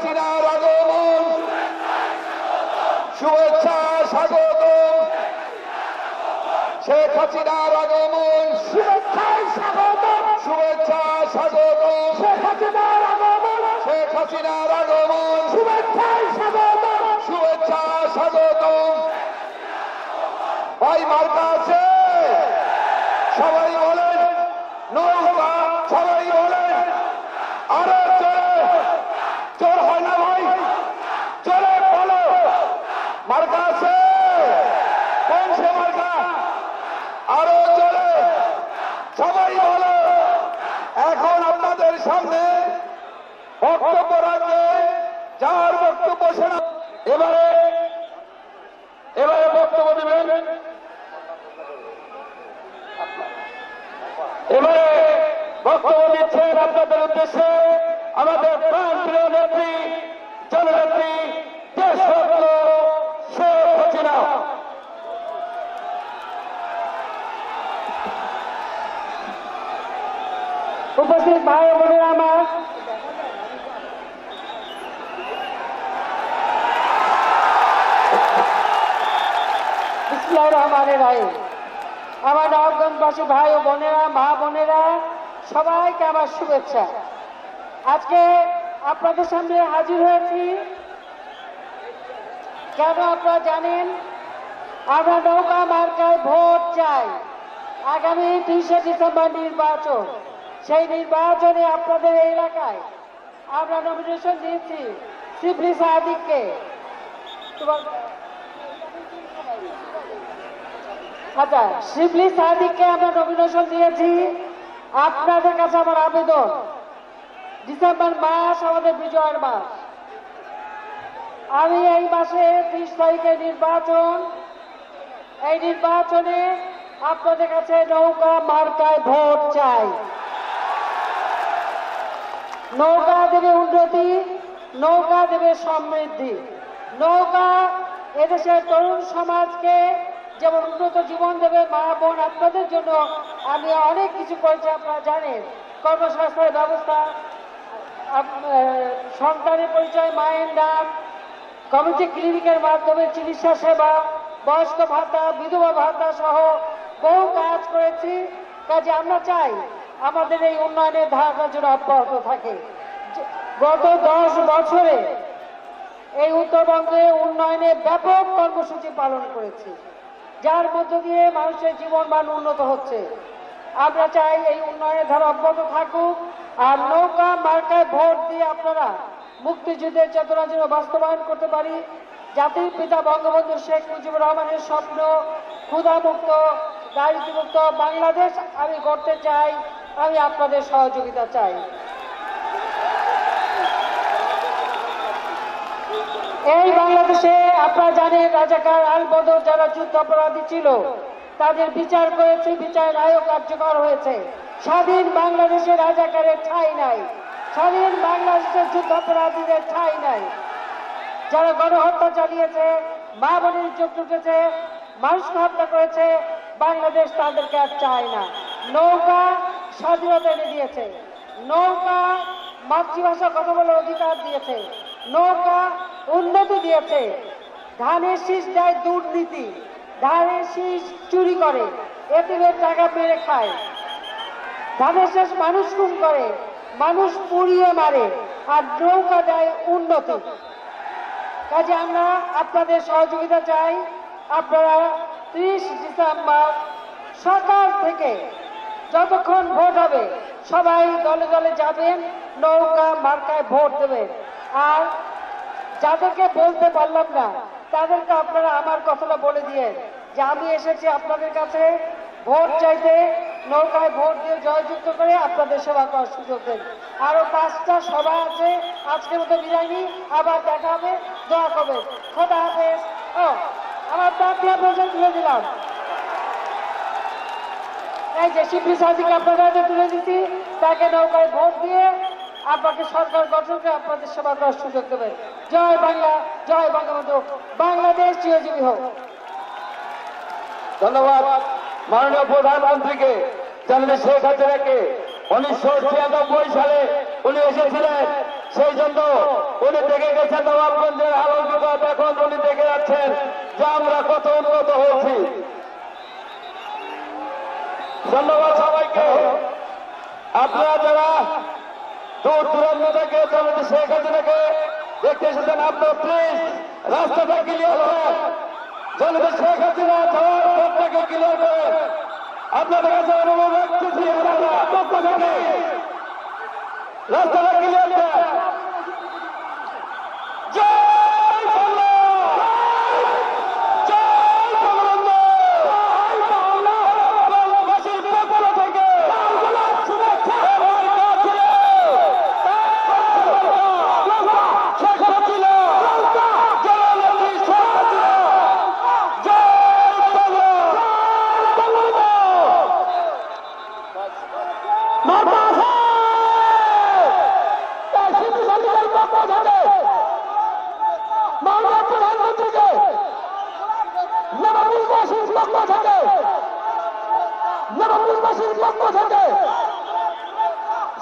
হাসিনার আগমন। শুভেচ্ছা স্বাগত। শেখ হাসিনার আগমন। শুভেচ্ছায় স্বাগত। শুভেচ্ছা স্বাগত। শেখ হাসিনার আগমন। শেখ হাসিনার আগমন। শুভেচ্ছায় স্বাগত। শুভেচ্ছা স্বাগত। ভাই মার্কা আছে সবাই বলেন নৌকা সবাই বলেন আরও চলে চোর হয় না ভাই চলে বলো মার্কা আছে কোন সে মার্কা আরও চলে সবাই বলো এখন আপনাদের সামনে বক্তব্য রাখবে যার বক্তব্য শোনা এবারে এবারে বক্তব্য দেবেন এবারে বক্তব্য দিচ্ছেন আপনাদের উদ্দেশ্যে আমাদের প্রাণ প্রিয় নেত্রী, জননেত্রী দেশভক্ত শেখ হাসিনা। উপস্থিত ভাই বোনেরা আমার। বিসমিল্লাহির রহমানির রহিম। আমার নবগঞ্জবাসী ভাই ও বোনেরা, মা বোনেরা, সবাইকে আমার শুভেচ্ছা। আজকে আপনাদের সামনে হাজির হয়েছি। কেন আপনারা জানেন? আমরা নৌকা মার্কায় ভোট চাই। আগামী তিরিশে ডিসেম্বর নির্বাচন। সেই নির্বাচনে আপনাদের এলাকায় আমরা নমিনেশন দিয়েছি সিফলি সাহাদিককে তোমার আচ্ছা শিবলি সাদিককে আমরা নমিনেশন দিয়েছি। আপনাদের কাছে আমার আবেদন। ডিসেম্বর মাস, আমাদের বিজয়ের মাস। আমি এই মাসে ত্রিশ তারিখে নির্বাচন। এই নির্বাচনে আপনাদের কাছে নৌকা মার্কায় ভোট চাই। নৌকা দেবে উন্নতি, নৌকা দেবে সমৃদ্ধি। নৌকা এদেশের তরুণ সমাজকে যেমন উন্নত জীবন দেবে মা, বোন আপনাদের জন্য, আমি অনেক কিছু করেছি, আপনারা জানেন। কর্মসংস্থানের ব্যবস্থা সন্তানের পরিচয়, মায়ের নাম কমিটি ক্লিনিকের মাধ্যমে চিকিৎসা সেবা, বয়স্ক ভাতা, বিধবা ভাতা সহ বহু কাজ করেছি। কাজে আমরা চাই আমাদের এই উন্নয়নের ধারাটা যেন অব্যাহত থাকে। গত দশ বছরে এই উত্তরবঙ্গে উন্নয়নে ব্যাপক কর্মসূচি পালন করেছি। যার মধ্য দিয়ে মানুষের জীবন মান উন্নত হচ্ছে। আমরা চাই এই উন্নয়নের ধারা অব্যাহত থাকুক, আর নৌকা, মার্কায় ভোট দিয়ে আপনারা মুক্তিযুদ্ধের চেতনা যেন বাস্তবায়ন করতে পারি। জাতির পিতা বঙ্গবন্ধু শেখ মুজিবুর রহমানের স্বপ্ন, ক্ষুধামুক্ত, দারিদ্র্যমুক্ত বাংলাদেশ আমি করতে চাই, আমি আপনাদের সহযোগিতা চাই। এই বাংলাদেশে আপনারা জানেন রাজাকার আল বদর যারা যুদ্ধ অপরাধী ছিল, তাদের বিচার করেছে, বিচার রায়ও কার্যকর হয়েছে। স্বাধীন বাংলাদেশে রাজাকারের ঠাঁই নাই। স্বাধীন বাংলাদেশের যুদ্ধ অপরাধীদের ঠাঁই নাই। যারা গণহত্যা চালিয়েছে, মা বোনের ইজ্জত লুটেছে, মানুষকে হত্যা করেছে, বাংলাদেশ তাদেরকে আর চায় না। নৌকা স্বাধীনতা এনে দিয়েছে। নৌকা মাতৃভাষা কথা বলার অধিকার দিয়েছে। নৌকা উন্নতি দিয়েছে। ধানের শীষ দেয় দুর্নীতি, ধানের শীষ চুরি করে এটিমের টাকা মেরে খায়। ধানের শেষ মানুষ খুন করে, মানুষ পুড়িয়ে মারে, আর নৌকা দেয় উন্নতি। কাজে আমরা আপনাদের সহযোগিতা চাই। আপনারা ত্রিশ ডিসেম্বর সকাল থেকে যতক্ষণ ভোট হবে, সবাই দলে দলে যাবেন, নৌকা মার্কায় ভোট দেবেন। আর যাদেরকে বলতে পারলাম না, তাদেরকে আপনারা আমার কথাটা বলে দিয়ে, যে আমি এসেছি আপনাদের কাছে, ভোট চাইতে, নৌকায় ভোট দিয়ে জয়যুক্ত করে আপনাদের সেবা করার সুযোগ দেন। আরও পাঁচটা সভা আছে, আজকের মতো বিদায় আবার দেখা হবে, দোয়া করবে খোদা হাফেজ। ও, আমার প্রার্থী আপনাদের তুলে দিলাম। এই যে শিল্পী সাদিকে আপনাদের তুলে দিচ্ছি, তাকে নৌকায় ভোট দিয়ে আপনাকে সরকার গঠন করে আপনাদের সেবা করার সুযোগ দেবেন। জয় বাংলা, জয় বঙ্গবন্ধু বাংলাদেশ চিরজীবী হোক। ধন্যবাদ মাননীয় প্রধানমন্ত্রীকে, জানলে শেখ হাসিনাকে। উনিশশো ছিয়ানব্বই সালে উনি এসেছিলেন। সেই জন্য উনি দেখে গেছেন নবাবগঞ্জের বিপদ এখন উনি দেখে যাচ্ছেন যে আমরা কত উন্নত হয়েছি। ধন্যবাদ সবাইকে। আপনারা যারা দূর দূরান্ত থেকে শেখ হাসিনাকে দেখতে এসেছেন আপনার প্লিজ রাস্তাটা ক্লিয়ার করেন জনতা শেখ হাসিনা যাওয়ার পথটাকে ক্লিয়ার করে আপনাদের কাছে অনুরোধ রাখতেছি রাস্তাটা ক্লিয়ার করেন জয় বাংলা জয় বঙ্গবন্ধু বাংলাবাসীর পক্ষ থেকে শুভেচ্ছা এবং কাছে শেখ হাসিনা জননেত্রী শেখ হাসিনা জয় বাংলা বঙ্গবন্ধু মাতা তার সিন্ধু থেকে মাননীয় প্রধানমন্ত্রীকে নবাবুলবাসীর পক্ষ থেকে নবাবুলবাসীর পক্ষ থেকে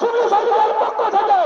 সিন্ধু সরকারের পক্ষ থেকে